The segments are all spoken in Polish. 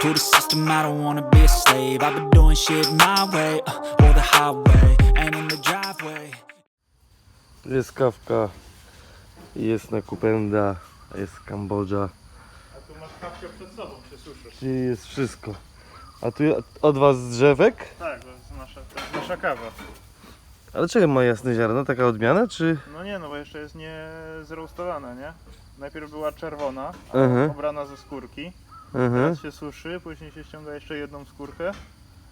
To the system, I don't wanna be a slave. I've been doing shit my way, uh, or the highway, and in the driveway. Jest kawka, jest nakupenda, jest Kambodża, A tu masz kawkę przed sobą, się suszysz. czyli jest wszystko. A tu od was z drzewek? Tak, to jest nasza, to jest nasza kawa. Ale czego ma jasne ziarno? Taka odmiana, czy? No nie, no bo jeszcze jest nie zroastowana, nie? Najpierw była czerwona, Mhm. obrana ze skórki. Mhm. Teraz się suszy, później się ściąga jeszcze jedną skórkę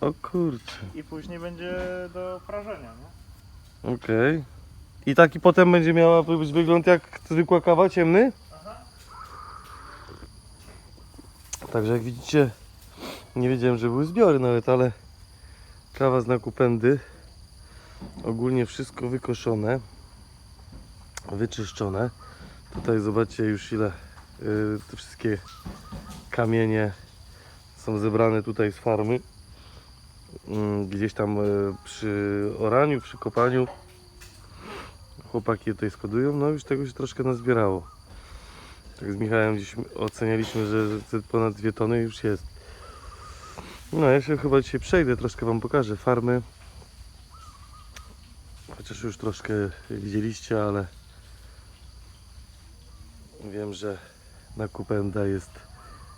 O kurczę, i później będzie do prażenia, nie? okej. I taki potem będzie miała być wygląd jak zwykła kawa, ciemny? Także jak widzicie, nie wiedziałem, że były zbiory nawet, ale kawa z nakupendy. Ogólnie wszystko wykoszone, wyczyszczone. Tutaj zobaczcie już ile y, te wszystkie kamienie są zebrane tutaj z farmy. Mm, Gdzieś tam y, przy oraniu, przy kopaniu chłopaki je tutaj składują, no już tego się troszkę nazbierało. Tak z Michałem gdzieś ocenialiśmy, że ponad dwie tony już jest. No ja się chyba dzisiaj przejdę, troszkę wam pokażę farmy. Chociaż już troszkę widzieliście, ale wiem, że nakupenda jest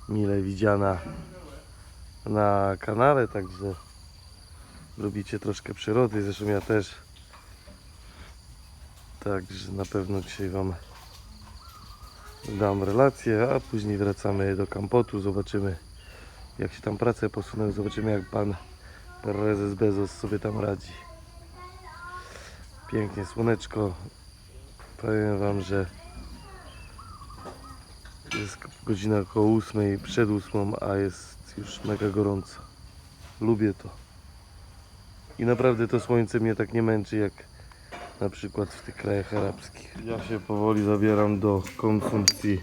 mile widziana na kanale, także lubicie troszkę przyrody, zresztą ja też. Także na pewno dzisiaj Wam dam relację, a później wracamy do Kampotu, zobaczymy jak się tam prace posuną, zobaczymy jak Pan prezes Bezos sobie tam radzi. Pięknie słoneczko. Powiem Wam, że jest godzina około 8, przed 8, a jest już mega gorąco. Lubię to. I naprawdę to słońce mnie tak nie męczy jak na przykład w tych krajach arabskich. Ja się powoli zabieram do konsumpcji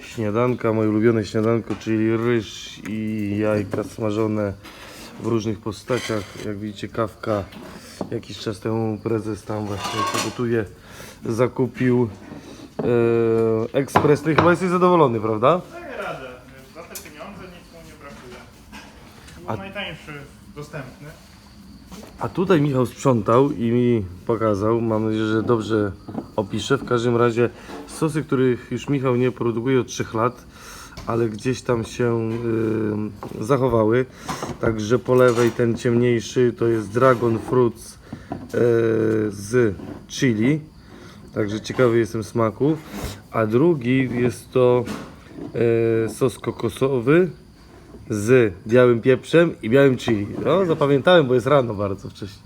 śniadanka, moje ulubione śniadanko, czyli ryż i jajka smażone w różnych postaciach. Jak widzicie kawka, jakiś czas temu prezes tam właśnie to gotuje, zakupił e, ekspres, i chyba jesteś zadowolony, prawda? Daję radę, za te pieniądze nic mu nie brakuje. Był A- najtańszy dostępny. A tutaj Michał sprzątał i mi pokazał. Mam nadzieję, że dobrze opiszę. W każdym razie sosy, których już Michał nie produkuje od 3 lat, ale gdzieś tam się y, zachowały. Także po lewej ten ciemniejszy to jest Dragon Fruits y, z chili. Także ciekawy jestem smaku. A drugi jest to y, sos kokosowy z białym pieprzem i białym chili. No, zapamiętałem, bo jest rano bardzo wcześnie.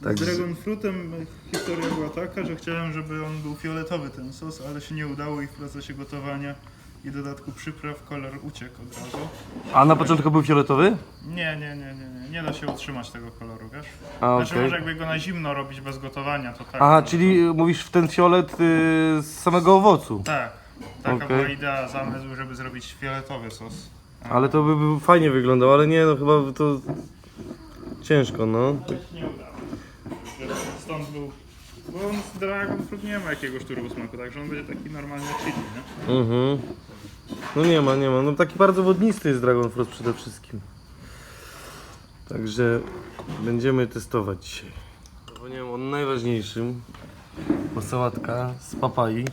Z Także, Dragon Fruitem historia była taka, że chciałem, żeby on był fioletowy ten sos, ale się nie udało i w procesie gotowania i dodatku przypraw kolor uciekł od razu. a na początku był fioletowy? Nie, nie, nie, nie, nie, nie da się utrzymać tego koloru, wiesz? A, Znaczy okej. może jakby go na zimno robić bez gotowania, to tak. Aha, no, czyli mówisz w ten fiolet y, z samego owocu. Tak, taka Okej. była idea, zamysł, żeby zrobić fioletowy sos. Ale to by, by fajnie wyglądało, ale nie, no chyba to ciężko, no. Ale się nie udało. Stąd był... Bo on z Dragon Fruit nie ma jakiegoś turbo smaku, także on będzie taki normalny chili, nie? Mhm. No nie ma, nie ma. No taki bardzo wodnisty jest Dragon Fruit przede wszystkim. Także będziemy testować dzisiaj. Zapomniałem o najważniejszym, bo sałatka z papai.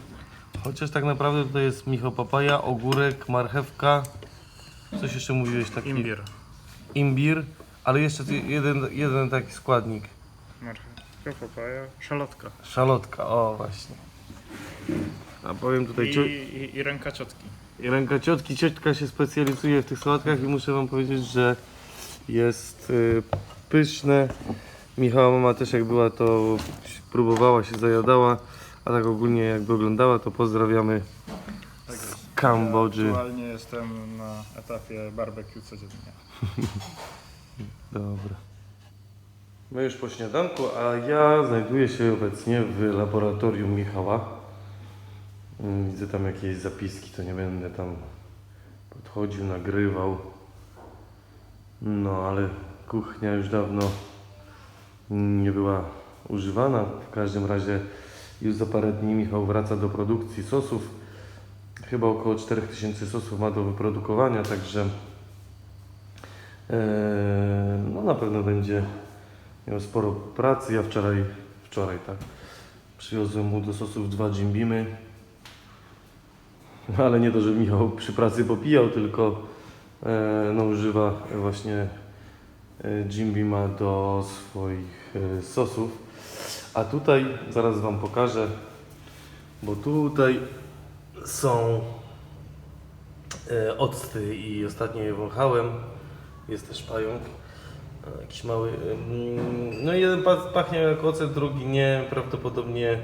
Chociaż tak naprawdę tutaj jest Michał papaja, ogórek, marchewka. Coś jeszcze mówiłeś taki? Imbir. Imbir, ale jeszcze jeden, jeden taki składnik. Marchewka, papaja, szalotka. Szalotka, o właśnie. A powiem tutaj, I, cio- i, i ręka ciotki. I ręka ciotki, ciotka się specjalizuje w tych sałatkach i muszę wam powiedzieć, że jest y, pyszne. Michała mama też jak była, to próbowała się zajadała, a tak ogólnie jakby oglądała, to pozdrawiamy Tak z. Kambodży. Aktualnie jestem na etapie barbecue codziennie. Dobra. My już po śniadanku, a ja znajduję się obecnie w laboratorium Michała. Mm, Widzę tam jakieś zapiski, to nie będę tam podchodził, nagrywał. No, ale kuchnia już dawno nie była używana. W każdym razie już za parę dni Michał wraca do produkcji sosów. Chyba około 4000 sosów ma do wyprodukowania, także e, no na pewno będzie miał sporo pracy. Ja wczoraj, wczoraj tak, przywiozłem mu do sosów dwa Jimbimy. No, ale nie to, że Michał przy pracy popijał, tylko e, no, używa właśnie e, Jimbima do swoich e, sosów. A tutaj zaraz Wam pokażę, bo tutaj są e, octy i ostatnio je wąchałem. Jest też pająk. Jakiś mały. No jeden pa- pachnie jak ocet, drugi nie. Prawdopodobnie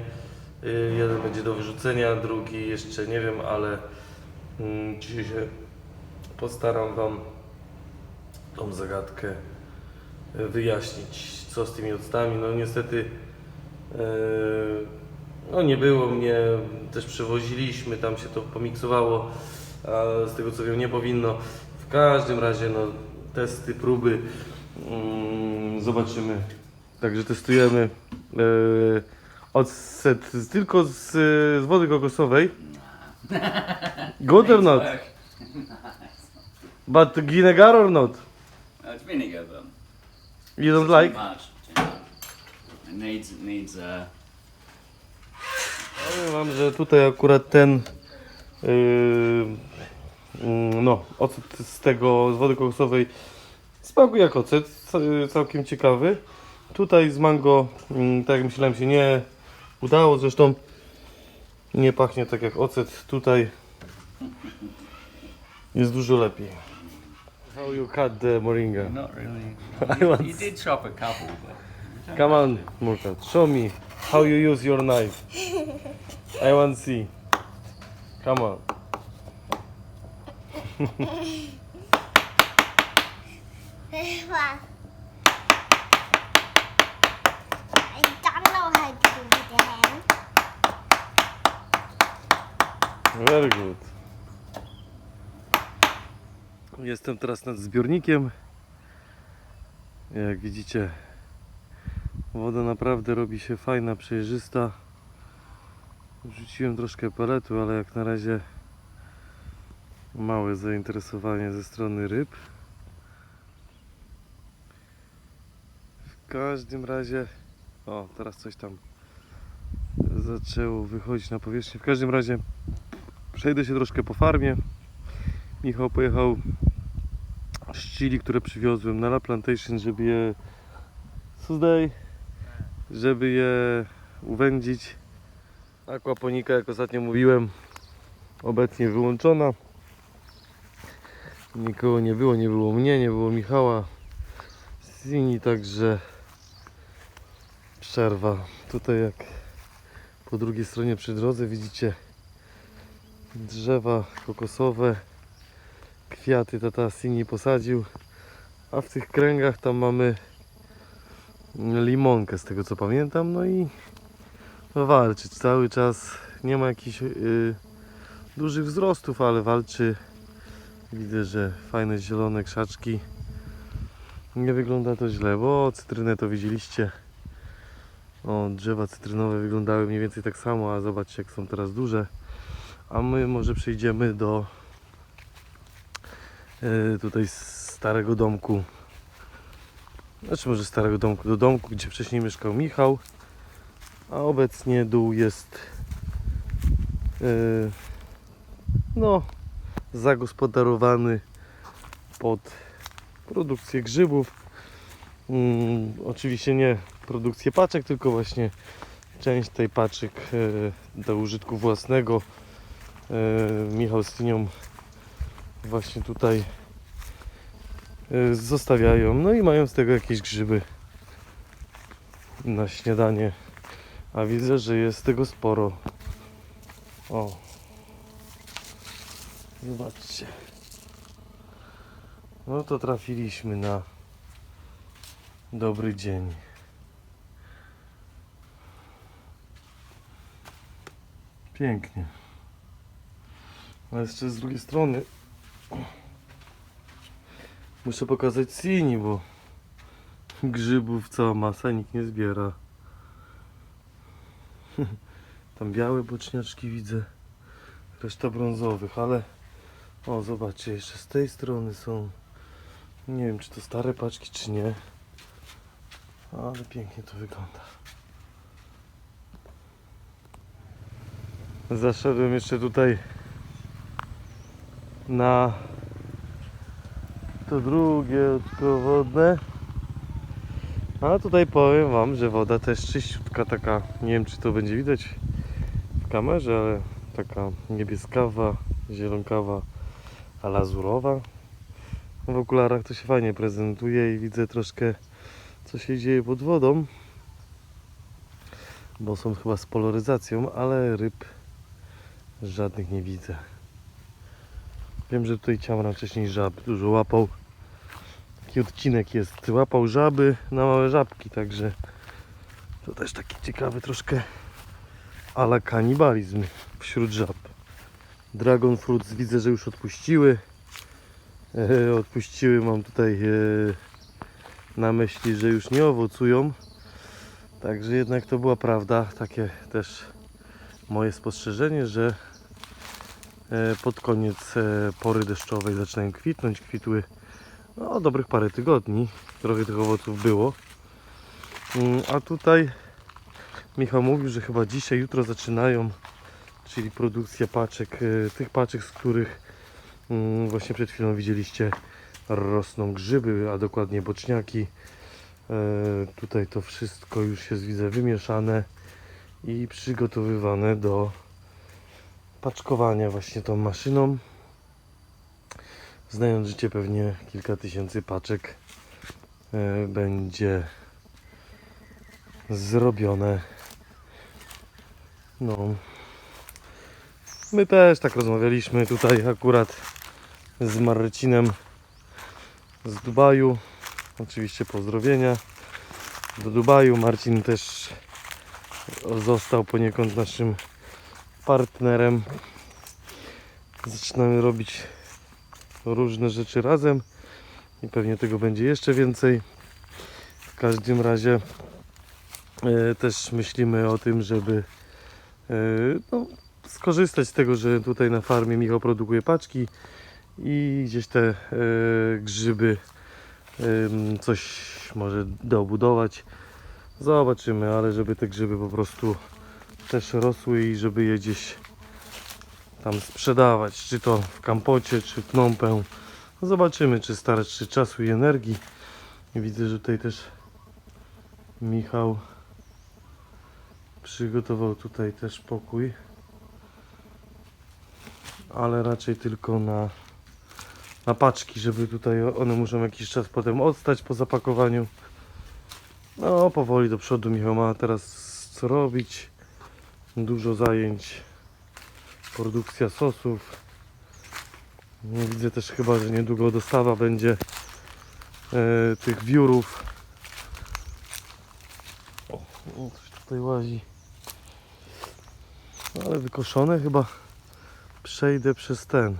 y, jeden będzie do wyrzucenia, drugi jeszcze nie wiem, ale mm, dzisiaj się postaram Wam tą zagadkę e, wyjaśnić, co z tymi octami. No niestety e, no nie było mnie, też przewoziliśmy, tam się to pomiksowało, a z tego co wiem nie powinno. W każdym razie no, testy, próby, zobaczymy. Także testujemy e, ocet z- tylko z, z wody kokosowej. Good or not? Work. But vinegar or not? Uh, it's vinegar, but You don't too like? much. too much. It needs it needs uh, Powiem wam, że tutaj akurat ten yy, mm, no, ocet z tego, z wody kokosowej smakuje jak ocet, ca- całkiem ciekawy. Tutaj z mango, mm, tak jak myślałem się nie udało, zresztą nie pachnie tak jak ocet. Tutaj jest dużo lepiej. How you cut the moringa? not really. I want You did chop a couple, but Come on, Murkat, show me how you use your knife. I want to see. Come on. One. I don't know how. Very good. Jestem teraz nad zbiornikiem. Jak widzicie, woda naprawdę robi się fajna, przejrzysta. Wrzuciłem troszkę peletu, ale jak na razie małe zainteresowanie ze strony ryb. W każdym razie, o teraz coś tam zaczęło wychodzić na powierzchnię. W każdym razie przejdę się troszkę po farmie. Michał pojechał z chili, które przywiozłem na La Plantation, żeby je Tuesday, żeby je uwędzić. Aquaponika, jak ostatnio mówiłem, obecnie wyłączona. Nikogo nie było, nie było mnie, nie było Michała, Sini, także przerwa. Tutaj jak po drugiej stronie przy drodze widzicie drzewa kokosowe, kwiaty tata Sini posadził, a w tych kręgach tam mamy limonkę z tego co pamiętam, no i walczy cały czas, nie ma jakichś y, dużych wzrostów, ale walczy, widzę, że fajne zielone krzaczki, nie wygląda to źle, bo cytrynę to widzieliście, o, drzewa cytrynowe wyglądały mniej więcej tak samo, a zobaczcie jak są teraz duże. A my może przejdziemy do e, tutaj starego domku. Znaczy może starego domku, do domku, gdzie wcześniej mieszkał Michał. A obecnie dół jest e, no zagospodarowany pod produkcję grzybów. Mm, oczywiście nie produkcję paczek, tylko właśnie część tej paczek e, do użytku własnego. E, Michał z Tinią właśnie tutaj e, zostawiają. No i mają z tego jakieś grzyby na śniadanie. A widzę, że jest tego sporo. O. Zobaczcie. No to trafiliśmy na dobry dzień. Pięknie. Ale jeszcze z drugiej strony muszę pokazać Sini, bo grzybów cała masa nikt nie zbiera. Tam białe boczniaczki widzę, reszta brązowych, ale o zobaczcie, jeszcze z tej strony są nie wiem czy to stare paczki czy nie, ale pięknie to wygląda. Zaszedłem jeszcze tutaj na to drugie oczko wodne. A tutaj powiem Wam, że woda też czyściutka taka, nie wiem czy to będzie widać w kamerze, ale taka niebieskawa, zielonkawa, a lazurowa. W okularach to się fajnie prezentuje i widzę troszkę co się dzieje pod wodą. Bo są chyba z polaryzacją, ale ryb żadnych nie widzę. Wiem, że tutaj ciamra wcześniej żab dużo łapał. Taki odcinek jest. Łapał żaby na małe żabki, także to też taki ciekawy troszkę ala kanibalizm wśród żab. Dragon Fruits widzę, że już odpuściły. E, odpuściły mam tutaj e, na myśli, że już nie owocują. Także jednak to była prawda. Takie też moje spostrzeżenie, że pod koniec e, pory deszczowej zaczynają kwitnąć. Kwitły no, dobrych parę tygodni. Trochę tych owoców było. Mm, A tutaj Michał mówił, że chyba dzisiaj, jutro zaczynają, czyli produkcja paczek, e, tych paczek, z których mm, właśnie przed chwilą widzieliście rosną grzyby, a dokładnie boczniaki. E, Tutaj to wszystko już jest widzę wymieszane i przygotowywane do paczkowania właśnie tą maszyną. Znając życie pewnie kilka tysięcy paczek e, będzie zrobione. No. My też tak rozmawialiśmy tutaj akurat z Marcinem z Dubaju. Oczywiście pozdrowienia do Dubaju. Marcin też został poniekąd naszym partnerem. Zaczynamy robić różne rzeczy razem i pewnie tego będzie jeszcze więcej. W każdym razie e, też myślimy o tym, żeby e, no, skorzystać z tego, że tutaj na farmie Michał produkuje paczki i gdzieś te e, grzyby em, coś może dobudować. Zobaczymy, ale żeby te grzyby po prostu też rosły i żeby je gdzieś tam sprzedawać, czy to w kampocie, czy w knompę. No Zobaczymy, czy starczy czasu i energii. I widzę, że tutaj też Michał przygotował tutaj też pokój, ale raczej tylko na, na paczki, żeby tutaj one muszą jakiś czas potem odstać po zapakowaniu. No, powoli do przodu Michał ma teraz co robić. Dużo zajęć. Produkcja sosów. Widzę też chyba, że niedługo dostawa będzie e, tych wiórów. O, o, coś tutaj łazi. No, ale wykoszone chyba przejdę przez ten.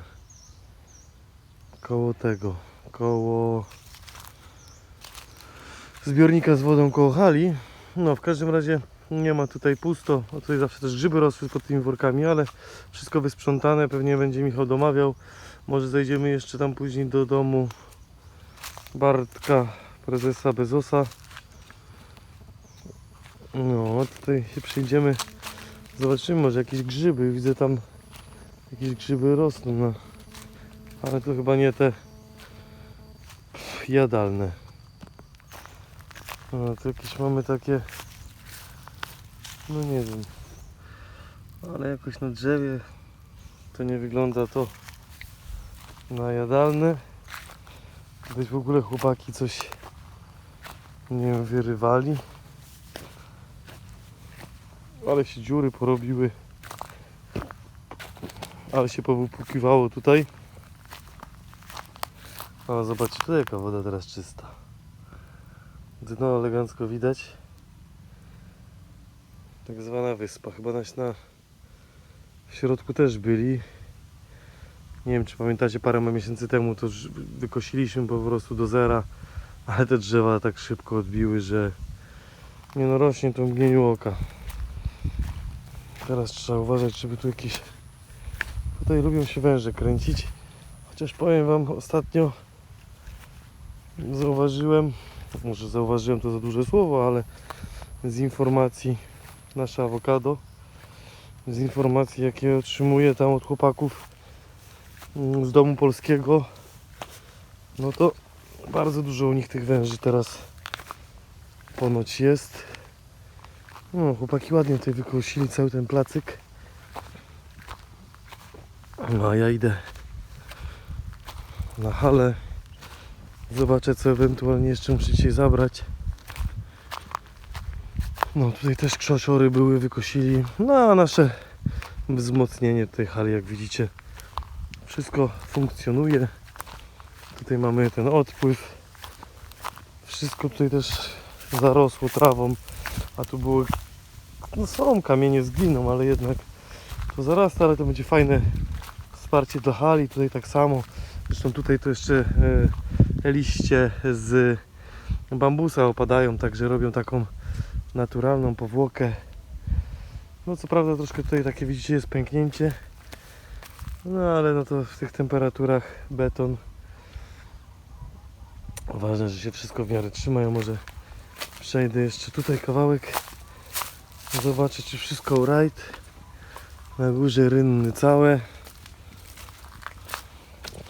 Koło tego. Koło zbiornika z wodą koło hali. No w każdym razie nie ma tutaj pusto. O, tutaj zawsze też grzyby rosły pod tymi workami, ale wszystko wysprzątane. Pewnie będzie Michał domawiał. Może zejdziemy jeszcze tam później do domu Bartka, prezesa Bezosa. No, tutaj się przyjdziemy. Zobaczymy może jakieś grzyby. Widzę tam jakieś grzyby rosną. No. Ale to chyba nie te jadalne. No, to jakieś mamy takie no nie wiem. Ale jakoś na drzewie to nie wygląda to na jadalne. Być w ogóle chłopaki coś nie wiem, wyrywali. Ale się dziury porobiły. Ale się powypukiwało tutaj. Ale zobaczcie, tutaj jaka woda teraz czysta. Dno elegancko widać tak zwana wyspa. Chyba na, na w środku też byli. Nie wiem, czy pamiętacie, parę miesięcy temu to wykosiliśmy po prostu do zera, ale te drzewa tak szybko odbiły, że nie no rośnie to mgnieniu oka. Teraz trzeba uważać, żeby tu jakieś... Tutaj lubią się węże kręcić. Chociaż powiem Wam, ostatnio zauważyłem, może zauważyłem to za duże słowo, ale z informacji nasze awokado, z informacji jakie otrzymuję tam od chłopaków mm, z domu polskiego, no to bardzo dużo u nich tych węży teraz ponoć jest. No, chłopaki ładnie tutaj wykosili cały ten placyk. No a ja idę na halę. Zobaczę co ewentualnie jeszcze muszę dzisiaj zabrać. No tutaj też krzosiory były, wykosili. No a nasze wzmocnienie tej hali jak widzicie wszystko funkcjonuje. Tutaj mamy ten odpływ. Wszystko tutaj też zarosło trawą. A tu były no są kamienie z gliną, ale jednak to zarasta, ale to będzie fajne wsparcie dla hali. Tutaj tak samo. Zresztą tutaj to jeszcze e, liście z bambusa opadają, także robią taką naturalną powłokę. No co prawda troszkę tutaj takie widzicie jest pęknięcie. No ale no to w tych temperaturach beton. Ważne, że się wszystko w miarę trzyma. Ja może przejdę jeszcze tutaj kawałek. Zobaczę czy wszystko alright. Na górze rynny całe.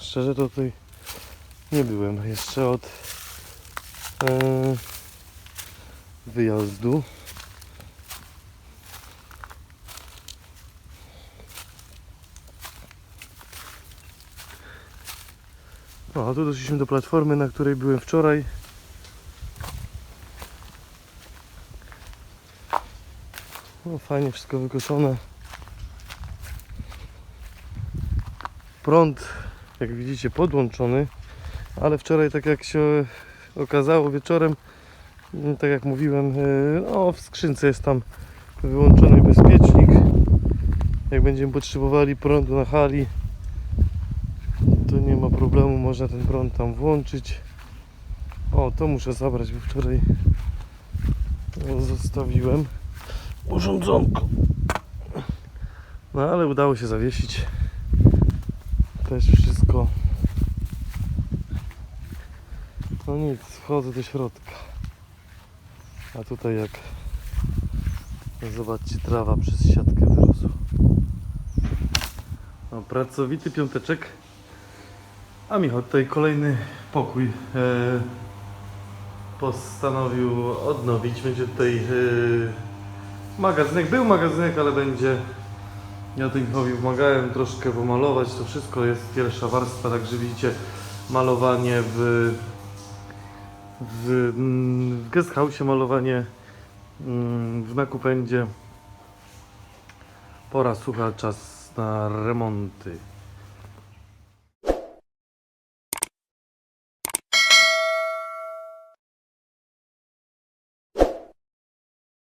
Szczerze to tutaj nie byłem jeszcze od e, wyjazdu. No, a tu doszliśmy do platformy, na której byłem wczoraj. No, fajnie wszystko wykoszone. Prąd, jak widzicie, podłączony, ale wczoraj, tak jak się okazało wieczorem, tak jak mówiłem, yy, no, w skrzynce jest tam wyłączony bezpiecznik. Jak będziemy potrzebowali prądu na hali, to nie ma problemu, można ten prąd tam włączyć. O, to muszę zabrać, bo wczoraj zostawiłem urządzonko. No ale udało się zawiesić. Też wszystko. No nic, wchodzę do środka. A tutaj jak zobaczcie trawa przez siatkę wyrosła. No, pracowity piąteczek. A Michał tutaj kolejny pokój e, postanowił odnowić. Będzie tutaj e, magazynek. Był magazynek, ale będzie. Ja Michałowi pomagałem troszkę pomalować. To wszystko jest pierwsza warstwa, także widzicie malowanie w, w, mm, w guest house, malowanie mm, w nakupędzie. Pora sucha, czas na remonty.